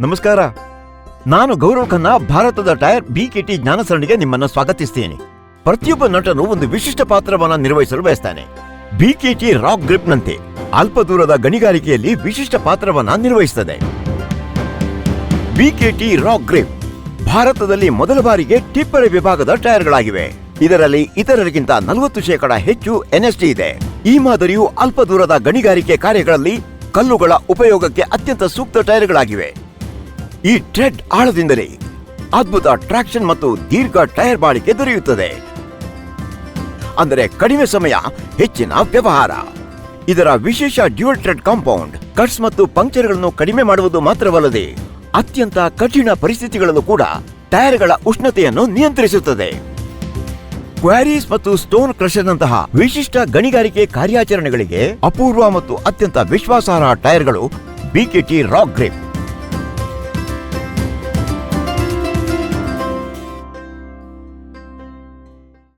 ನಮಸ್ಕಾರ. ನಾನು ಗೌರವ್ ಖನ್ನಾ, ಭಾರತದ ಟೈರ್ ಕೆ ಟಿ ಜ್ಞಾನಸರಣಿಗೆ ನಿಮ್ಮನ್ನು ಸ್ವಾಗತಿಸ್ತೇನೆ. ಪ್ರತಿಯೊಬ್ಬ ನಟನು ಒಂದು ವಿಶಿಷ್ಟ ಪಾತ್ರವನ್ನು ನಿರ್ವಹಿಸಲು ಬಯಸ್ತಾನೆ. ಬಿ ಕೆ ಟಿ ರಾಕ್ ಗ್ರಿಪ್ನಂತೆ ಅಲ್ಪ ದೂರದ ಗಣಿಗಾರಿಕೆಯಲ್ಲಿ ವಿಶಿಷ್ಟ ಪಾತ್ರವನ್ನು ನಿರ್ವಹಿಸುತ್ತದೆ ಟಿ ರಾಕ್ ಗ್ರಿಪ್ ಭಾರತದಲ್ಲಿ ಮೊದಲ ಬಾರಿಗೆ ಟಿಪ್ಪರ್ ವಿಭಾಗದ ಟೈರ್ಗಳಾಗಿವೆ. ಇದರಲ್ಲಿ ಇತರರಿಗಿಂತ ನಲವತ್ತು ಶೇಕಡ ಹೆಚ್ಚು ಎನ್ಎಸ್ಟಿ ಇದೆ. ಈ ಮಾದರಿಯು ಅಲ್ಪ ದೂರದ ಗಣಿಗಾರಿಕೆ ಕಾರ್ಯಗಳಲ್ಲಿ ಕಲ್ಲುಗಳ ಉಪಯೋಗಕ್ಕೆ ಅತ್ಯಂತ ಸೂಕ್ತ ಟೈರ್ಗಳಾಗಿವೆ. ಈ ಟ್ರೆಡ್ ಆಳದಿಂದಲೇ ಅದ್ಭುತ ಟ್ರಾಕ್ಷನ್ ಮತ್ತು ದೀರ್ಘ ಟೈರ್ ಬಾಳಿಕೆ ದೊರೆಯುತ್ತದೆ. ಅಂದರೆ ಕಡಿಮೆ ಸಮಯ, ಹೆಚ್ಚಿನ ವ್ಯವಹಾರ. ಇದರ ವಿಶೇಷ ಡ್ಯೂಯಲ್ ಟ್ರೆಡ್ ಕಾಂಪೌಂಡ್, ಕಟ್ಸ್ ಮತ್ತು ಪಂಕ್ಚರ್ಗಳನ್ನು ಕಡಿಮೆ ಮಾಡುವುದು ಮಾತ್ರವಲ್ಲದೆ ಅತ್ಯಂತ ಕಠಿಣ ಪರಿಸ್ಥಿತಿಗಳಲ್ಲೂ ಕೂಡ ಟೈರ್ಗಳ ಉಷ್ಣತೆಯನ್ನು ನಿಯಂತ್ರಿಸುತ್ತದೆ. ಕ್ವಾರೀಸ್ ಮತ್ತು ಸ್ಟೋನ್ ಕ್ರಷರ್ನಂತಹ ವಿಶಿಷ್ಟ ಗಣಿಗಾರಿಕೆ ಕಾರ್ಯಾಚರಣೆಗಳಿಗೆ ಅಪೂರ್ವ ಮತ್ತು ಅತ್ಯಂತ ವಿಶ್ವಾಸಾರ್ಹ ಟೈರ್ಗಳು ಬಿಕೆಟಿ ರಾಕ್ ಗ್ರಿಪ್